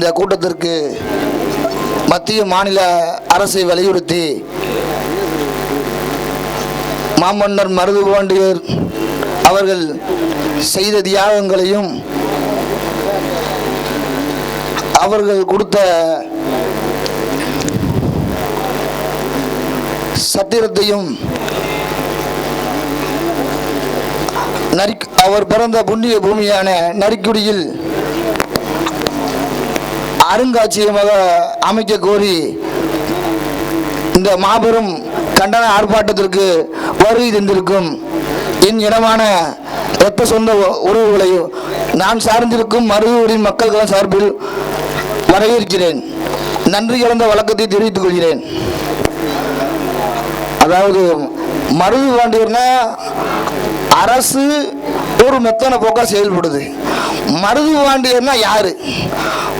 இந்த கூட்டத்திற்கு மத்திய மாநில அரசை வலியுறுத்தி மாமன்னர் மருதுபாண்டியர் அவர்கள் செய்த தியாகங்களையும் அவர்கள் கொடுத்த சத்திரத்தையும் நரி அவர் பிறந்த புண்ணிய பூமியான நரிக்குடியில் அருங்காட்சியகமாக அமைக்க கோரி இந்த மாபெரும் கண்டன ஆர்ப்பாட்டத்திற்கு வருகை தந்திருக்கும் என் இனமான ரத்த சொந்த உறவுகளையும் நான் சார்ந்திருக்கும் மருதூரின் மக்கள்கள் சார்பில் வரவேற்கிறேன். நன்றி கலந்த வழக்கத்தை தெரிவித்துக் கொள்கிறேன். அதாவது மருது பாண்டியர்னா அரசு ஒரு மெத்தன போக்கா செயல்படுது. மருது பாண்டியர்னா யாரு?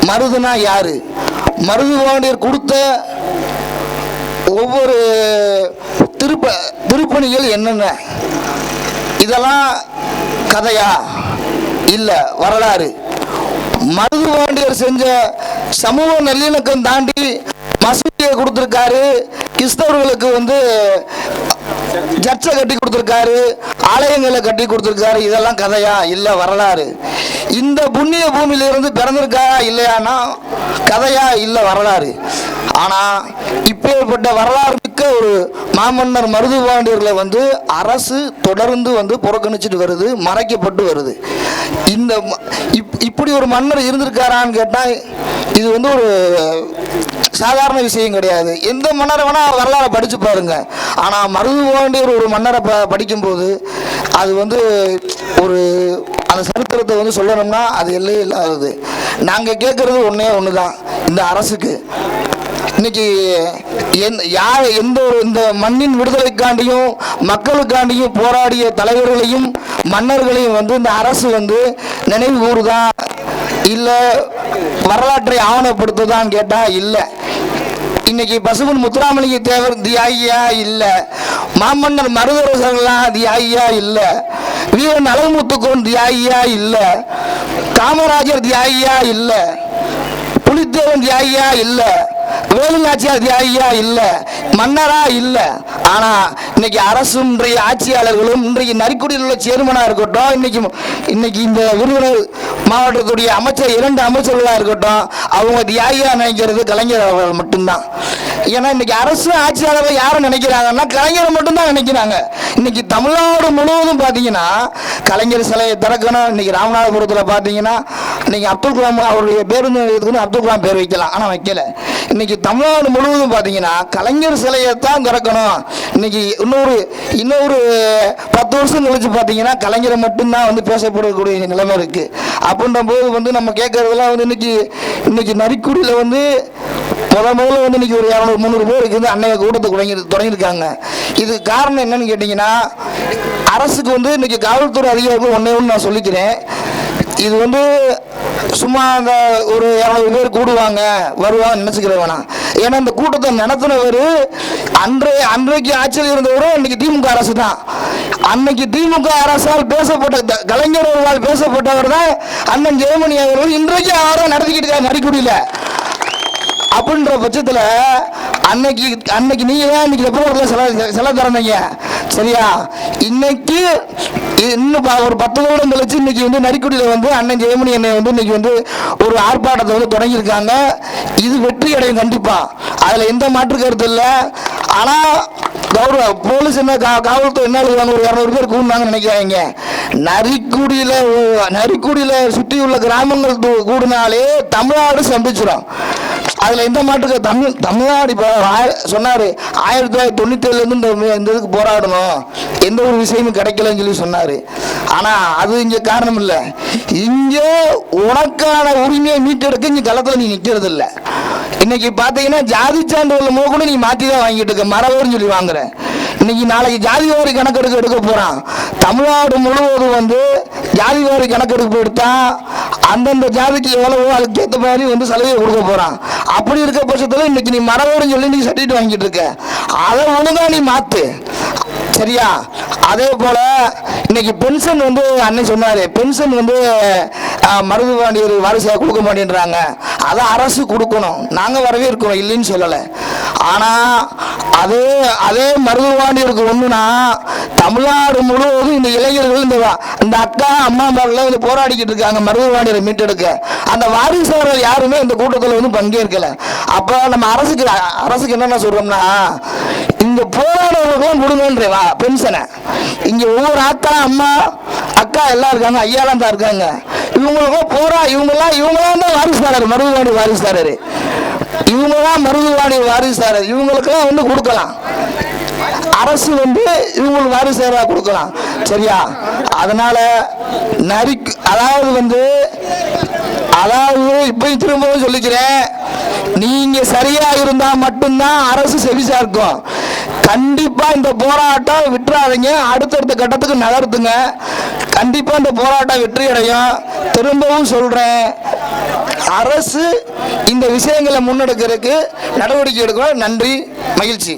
மருதுனா யாரு? மருது பாண்டியர் கொடுத்த ஒவ்வொரு திருப்ப திருப்பணிகள் என்னென்ன? இதெல்லாம் கதையா? இல்லை வரலாறு. மருது பாண்டியர் செஞ்ச சமூக நல்லிணக்கம் தாண்டி மசூதியை கொடுத்துருக்காரு கிறிஸ்தவர்களுக்கு வந்து சர்ச்சை கட்டி கொடுத்துருக்காரு ஆலயங்களை கட்டி கொடுத்துருக்காரு இதெல்லாம் கதையா? இல்லை வரலாறு. இந்த புண்ணிய பூமியிலிருந்து பிறந்திருக்காரா இல்லையானா கதையா இல்லை வரலாறு. ஆனால் இப்பேற்பட்ட வரலாறு மிக்க ஒரு மாமன்னர் மருது பாண்டியர்களை வந்து அரசு தொடர்ந்து வந்து புறக்கணிச்சிட்டு வருது மறைக்கப்பட்டு வருது. இந்த இப் இப்படி ஒரு மன்னர் இருந்திருக்காரான்னு கேட்டால் இது வந்து ஒரு சாதாரண விஷயம் கிடையாது. எந்த மன்னரை வேணால் வரலாறை படித்து பாருங்க. ஆனால் மருதுபாண்டியர் ஒரு மன்னரை ப படிக்கும்போது அது வந்து ஒரு அந்த சரித்திரத்தை வந்து சொல்லணும்னா அது எல்லையே இல்லாதது. நாங்கள் கேட்குறது ஒன்றே ஒன்று தான் இந்த அரசுக்கு. இன்னைக்கு எந் யார் எந்த ஒரு இந்த மண்ணின் விடுதலைக்காண்டியும் மக்களுக்காண்டியும் போராடிய தலைவர்களையும் மன்னர்களையும் வந்து இந்த அரசு வந்து நினைவு கூறுதா? இல்லை வரலாற்றை ஆவணப்படுத்துதான்னு கேட்டால் இல்லை. இன்னைக்கு பசுமன் முத்துராமலிங்க தேவர் தியாகியா இல்லை. மாமன்னர் மருதரசர்கள்லாம் தியாகியா இல்லை. வீரன் அழகுமுத்துக்கோன் தியாகியா இல்லை. காமராஜர் தியாகியா இல்லை. புலித்தேவன் தியாகியா இல்ல. வேலுநாச்சியார் தியாகியா இல்ல. மன்னரா இல்ல. ஆனா இன்னைக்கு அரசும் இன்றைய ஆட்சியாளர்களும் இன்றைக்கு நரிக்குடியில் உள்ள சேர்மனாக இருக்கட்டும் இன்னைக்கு இன்னைக்கு இந்த விருதுநகர் மாவட்டத்துடைய அமைச்சர் இரண்டு அமைச்சர்களாக இருக்கட்டும் அவங்க தியாகியாக நினைக்கிறது கலைஞர் அவர்கள் மட்டும்தான். ஏன்னா இன்னைக்கு அரசு ஆட்சியாளர்கள் யாரும் நினைக்கிறாங்கன்னா கலைஞரை மட்டும்தான் நினைக்கிறாங்க. இன்னைக்கு தமிழ்நாடு முழுவதும் பார்த்தீங்கன்னா கலைஞர் சிலையை திறக்கணும். இன்னைக்கு ராமநாதபுரத்தில் பார்த்தீங்கன்னா இன்னைக்கு அப்துல் கலாம் அவருடைய பேருந்து நிலையத்துக்கு அப்துல் கலாம் பேர் வைக்கலாம். ஆனால் வைக்கல. இன்னைக்கு தமிழ்நாடு முழுவதும் பார்த்தீங்கன்னா கலைஞர் சிலையை தான் திறக்கணும். இன்னைக்கு இன்னொரு இன்னொரு பத்து வருஷம் கழிச்சு பார்த்தீங்கன்னா கலைஞரை மட்டும்தான் வந்து பேசப்படக்கூடிய நிலைமை இருக்கு. அப்படின்ற போது வந்து நம்ம கேட்கறதெல்லாம் வந்து இன்னைக்கு இன்னைக்கு நரிக்குடியில் வந்து முதல் முதல்ல வந்து இன்னைக்கு ஒரு இரநூறு முந்நூறு பேருக்கு வந்து அன்னைய கூட்டத்தை தொடங்கி தொடங்கியிருக்காங்க. இது காரணம் என்னன்னு கேட்டிங்கன்னா அரசுக்கு வந்து இன்னைக்கு காவல்துறை அதிகாரிகள் ஒன்றே ஒன்று நான் சொல்லிக்கிறேன். இது வந்து சும்மா அந்த ஒரு இரநூறு பேர் கூடுவாங்க வருவாங்க நினச்சிக்கிற வேணாம். ஏன்னா இந்த கூட்டத்தை நடத்தினவர் அன்றைய அன்றைக்கு ஆட்சியில் இருந்தவரும் இன்னைக்கு திமுக அரசு தான். அன்னைக்கு திமுக அரசால் பேசப்பட்ட த- கலைஞர் அவர்களால் பேசப்பட்டவர் தான் அண்ணன் ஜெயமணி அவர்கள். இன்றைக்கு யாரும் நடத்திக்கிட்டு இருக்காங்க நரிக்குடியில் அப்படின்ற பட்சத்தில் அன்னைக்கு அன்னைக்கு நீங்க தான் இன்னைக்கு எப்போ சில சில திறந்தீங்க சரியா? இன்னைக்கு இன்னும் ப- ஒரு பத்து வருடம் கழிச்சு இன்னைக்கு வந்து நரிக்குடியில் வந்து அண்ணன் ஜெயமணி அண்ணன் வந்து இன்னைக்கு வந்து ஒரு ஆர்ப்பாட்டத்தை வந்து தொடங்கியிருக்காங்க. இது வெற்றி அடையும் கண்டிப்பா. அதில் எந்த மாற்று கருத்து இல்லை. ஆனால் கௌரவ போலீஸ் என்ன காவல்துறை என்ன ஒரு இரநூறு பேர் கூடுனாங்கன்னு நினைக்கிறாங்க நரிக்குடியில நரிக்குடியில் நரிக்குடியில சுற்றி உள்ள கிராமங்கள் து- கூடினாலே தமிழ்நாடு சந்திச்சிடும் அதுல எந்த மாட்டுக்கு தமிழ் தமிழ்நாடு இப்போ சொன்னார் சொன்னாரு. ஆயிரத்தி தொள்ளாயிரத்தி தொண்ணூத்தி ஏழுல இருந்து இந்த இந்த இதுக்கு போராடணும். எந்த ஒரு விஷயமும் கிடைக்கலன்னு சொல்லி சொன்னாரு. ஆனா அது இங்க காரணம் இல்லை. இங்க உனக்கான உரிமையை மீட்டெடுக்க இங்க களத்துல நீ நிக்கிறது இல்லை இன்னைக்கு பாத்தீங்கன்னா ஜாதி சான்றிதழ் கூட நீ மாத்தி தான் வாங்கிட்டு இருக்க. மரபுன்னு சொல்லி வாங்குற. இன்னைக்கு நாளைக்கு ஜாதி வாரி கணக்கெடுக்க எடுக்க போறான். தமிழ்நாடு முழுவதும் வந்து ஜாதி வாரி கணக்கெடுப்பு எடுத்தா அந்தந்த ஜாதிக்கு எவ்வளவோ அதுக்கு ஏற்ற மாதிரி வந்து சலுகை கொடுக்க போறான். அப்படி இருக்க பட்சத்தில் இன்னைக்கு நீ மரபுன்னு சொல்லி நீ சர்டிஃபிகேட் வாங்கிட்டு இருக்க. அதை ஒழுங்கா நீ மாத்து. சரியா? அதே போல இன்னைக்கு பென்ஷன் வந்து அண்ணன் சொன்னாரு. பென்ஷன் வந்து மருதுவாண்டியர் வாரிசாக கொடுக்க மாட்டேன்றாங்க. அதை அரசு கொடுக்கணும். நாங்கள் வரவே வரவேற்கிறோம் இல்லைன்னு சொல்லலை. ஆனால் அதே அதே மருதுவாண்டியருக்கு ஒன்றுனா தமிழ்நாடு முழுவதும் இந்த இளைஞர்கள் இந்த இந்த அக்கா அம்மா அம்மாவில் வந்து போராடிக்கிட்டு இருக்காங்க மருதுவாண்டியரை மீட்டெடுக்க. அந்த வாரிசாளர்கள் யாருமே இந்த கூட்டத்தில் வந்து பங்கேற்கல. அப்போ நம்ம அரசுக்கு அரசுக்கு என்னென்ன சொல்கிறோம்னா இங்கே போராடுறவர்களும் கொடுங்கன்ற வா பென்ஷனை. இங்கே ஒவ்வொரு அக்கா அம்மா அக்கா எல்லாம் இருக்காங்க ஐயாலாம் தான் இருக்காங்க. இவங்களுக்கும் போரா இவங்கெல்லாம் இவங்களாம் தான் வாரிசுதாரர் மருதுவாணி வாரிசுதாரர். இவங்களாம் மருதுவாணி வாரிசுதாரர். இவங்களுக்கெல்லாம் வந்து கொடுக்கலாம். அரசு வந்து இவங்களுக்கு வாரிசாரா கொடுக்கலாம். சரியா? அதனால நரிக்கு அதாவது வந்து அதாவது இப்போ திரும்பவும் சொல்லிக்கிறேன். நீங்க சரியா இருந்தா மட்டும்தான் அரசு செவிசா இருக்கும் கண்டிப்பா இந்த போராட்டம் விட்டுறாதீங்க. அடுத்தடுத்த கட்டத்துக்கு நகர்த்துங்க. கண்டிப்பா இந்த போராட்டம் வெற்றி அடையும் திரும்பவும் சொல்றேன். அரசு இந்த விஷயங்களை முன்னெடுக்கிறதுக்கு நடவடிக்கை எடுக்கணும். நன்றி மகிழ்ச்சி.